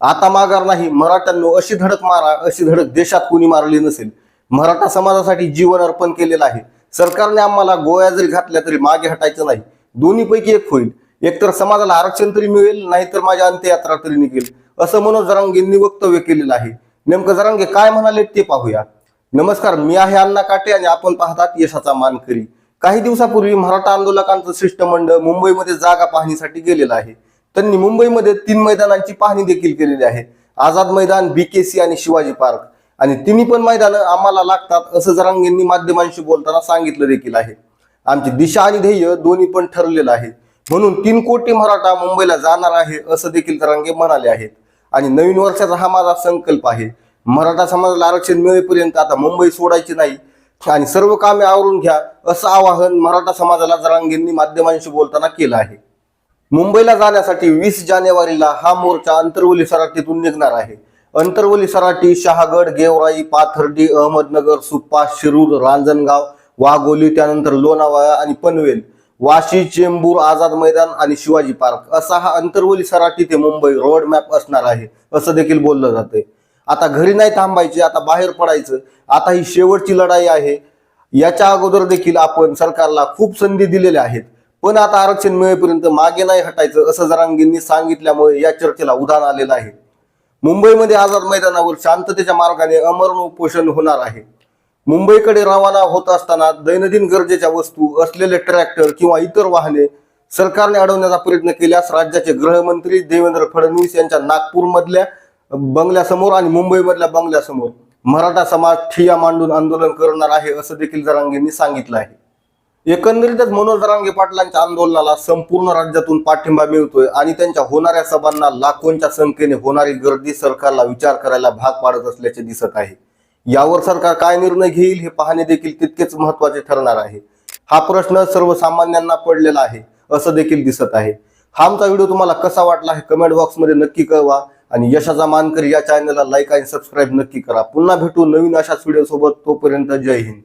आता माघार नाही मराठ्यांनो अशी धडक मारा अशी धडक देशात कोणी मारली नसेल. मराठा समाजासाठी जीवन अर्पण केलेलं आहे. सरकारने आम्हाला गोळ्या जरी घातल्या तरी मागे हटायचं नाही. दोन्हीपैकी एक होईल. एकतर समाजाला आरक्षण तरी मिळेल नाहीतर माझ्या अंत्ययात्रा तरी निघेल. असं मनोज जरांगेंनी वक्तव्य केलेलं आहे. नेमकं जरांगे काय म्हणाले ते पाहूया. नमस्कार मी आहे अण्णा काटे आणि आपण पाहतात यशाचा मानकरी. काही दिवसापूर्वी मराठा आंदोलकांचं शिष्टमंडळ मुंबईमध्ये जागा पाहणीसाठी गेलेलं आहे. त्यांनी मुंबईमध्ये तीन मैदानांची पाहणी देखील केलेली आहे. आझाद मैदान बीकेसी आणि शिवाजी पार्क. आणि तिन्ही पण मैदानं आम्हाला लागतात असं जरांगेंनी माध्यमांशी बोलताना सांगितलं देखील आहे. आमची दिशा आणि ध्येय दोन्ही पण ठरलेलं आहे. म्हणून तीन कोटी मराठा मुंबईला जाणार आहे असं देखील जरांगे म्हणाले आहेत. आणि नवीन वर्षाचा हा माझा संकल्प आहे. मराठा समाजाला आरक्षण मिळेपर्यंत आता मुंबई सोडायची नाही. आणि सर्व कामे आवरून घ्या असं आवाहन मराठा समाजाला जरांगेंनी माध्यमांशी बोलताना केलं आहे. मुंबईला जाण्यासाठी वीस जानेवारीला हा मोर्चा अंतरवली सराटीतून निघणार आहे. अंतरवली सराटी शहागड गेवराई पाथर्डी अहमदनगर सुप्पा शिरूर रांजणगाव वाघोली त्यानंतर लोणावळा आणि पनवेल वाशी चेंबूर आझाद मैदान आणि शिवाजी पार्क. असा हा अंतरवली सराटी ते मुंबई रोड मॅप असणार आहे असं देखील बोललं जातंय. आता घरी नाही थांबायचे आता बाहेर पडायचं. आता ही शेवटची लढाई आहे. याच्या अगोदर देखील आपण सरकारला खूप संधी दिलेल्या आहेत. पण आता आरक्षण मिळेपर्यंत मागे नाही हटायचं असं जरांगींनी सांगितल्यामुळे या चर्चेला उधाण आलेलं आहे. मुंबईमध्ये आझाद मैदानावर शांततेच्या मार्गाने अमरण उपोषण होणार आहे. मुंबईकडे रवाना होत असताना दैनंदिन गरजेच्या वस्तू असलेले ट्रॅक्टर किंवा इतर वाहने सरकारने अडवण्याचा प्रयत्न केल्यास राज्याचे गृहमंत्री देवेंद्र फडणवीस यांच्या नागपूरमधल्या बंगल्यासमोर आणि मुंबईमधल्या बंगल्यासमोर मराठा समाज ठिया मांडून आंदोलन करणार आहे असं देखील जरांगेंनी सांगितलं आहे. एकंदरीतच मनोज रांगे पाटलांच्या आंदोलनाला संपूर्ण राज्यातून पाठिंबा मिळतोय आणि त्यांच्या होणाऱ्या सभांना लाखोंच्या संख्येने होणारी गर्दी सरकारला विचार करायला भाग पाडत असल्याचे दिसत आहे. यावर सरकार काय निर्णय घेईल हे पाहणे देखील तितकेच महत्त्वाचे ठरणार आहे. हा प्रश्न सर्वसामान्यांना पडलेला आहे असं देखील दिसत आहे. हा आमचा व्हिडिओ तुम्हाला कसा वाटला हे कमेंट बॉक्समध्ये नक्की कळवा आणि यशाचा मानकरी या चॅनलला लाईक आणि सबस्क्राईब नक्की करा. पुन्हा भेटू नवीन अशाच व्हिडिओ सोबत तोपर्यंत जय हिंद.